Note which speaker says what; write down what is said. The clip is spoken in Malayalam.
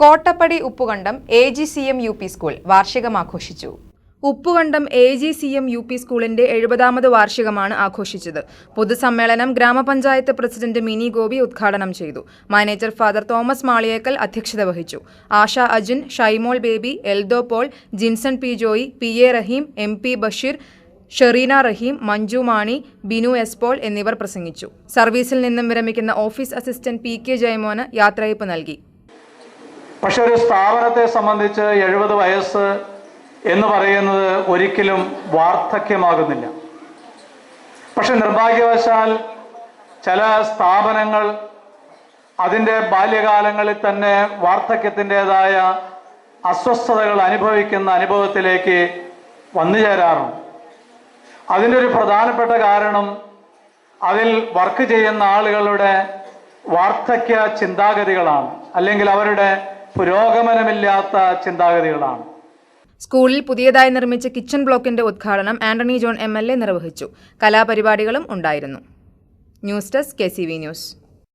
Speaker 1: Kottappady Uppukandam A G C M U P school വാർഷികം ആഘോഷിച്ചു Uppukandam A G C M U P സ്കൂളിന്റെ എഴുപതാമത് വാർഷികമാണ് ആഘോഷിച്ചത്. പൊതുസമ്മേളനം ഗ്രാമപഞ്ചായത്ത് പ്രസിഡന്റ് മിനി ഗോപി ഉദ്ഘാടനം ചെയ്തു. മാനേജർ ഫാദർ തോമസ് മാളിയേക്കൽ അധ്യക്ഷത വഹിച്ചു. Asha Ajin Shymol Baby Eldho Paul Jinson P Joy P A Raheem M P Basheer Shereena Raheem Manju Mani Binu S Paul എന്നിവർ പ്രസംഗിച്ചു. സർവീസിൽ നിന്നും വിരമിക്കുന്ന ഓഫീസ് അസിസ്റ്റന്റ് പി കെ ജയമോന് യാത്രയയപ്പ് നൽകി.
Speaker 2: പക്ഷെ ഒരു സ്ഥാപനത്തെ സംബന്ധിച്ച് എഴുപത് വയസ്സ് എന്ന് പറയുന്നത് ഒരിക്കലും വാർദ്ധക്യമാകുന്നില്ല. പക്ഷെ നിർഭാഗ്യവശാൽ ചില സ്ഥാപനങ്ങൾ അതിന്റെ ബാല്യകാലങ്ങളിൽ തന്നെ വാർദ്ധക്യത്തിന്റെതായ അസ്വസ്ഥതകൾ അനുഭവിക്കുന്ന അനുഭവത്തിലേക്ക് വന്നു ചേരാറുണ്ട്. അതിന്റെ ഒരു പ്രധാനപ്പെട്ട കാരണം അതിൽ വർക്ക് ചെയ്യുന്ന ആളുകളുടെ വാർദ്ധക്യ ചിന്താഗതികളാണ്. അല്ലെങ്കിൽ അവരുടെ പുരോഗമനമില്ലാത്ത ചിന്താഗതികളാണ്.
Speaker 1: സ്കൂളിൽ പുതിയതായി നിർമ്മിച്ച കിച്ചൺ ബ്ലോക്കിന്റെ ഉദ്ഘാടനം Antony John M L A നിർവഹിച്ചു. കലാപരിപാടികളും ഉണ്ടായിരുന്നു. News desk K C V news.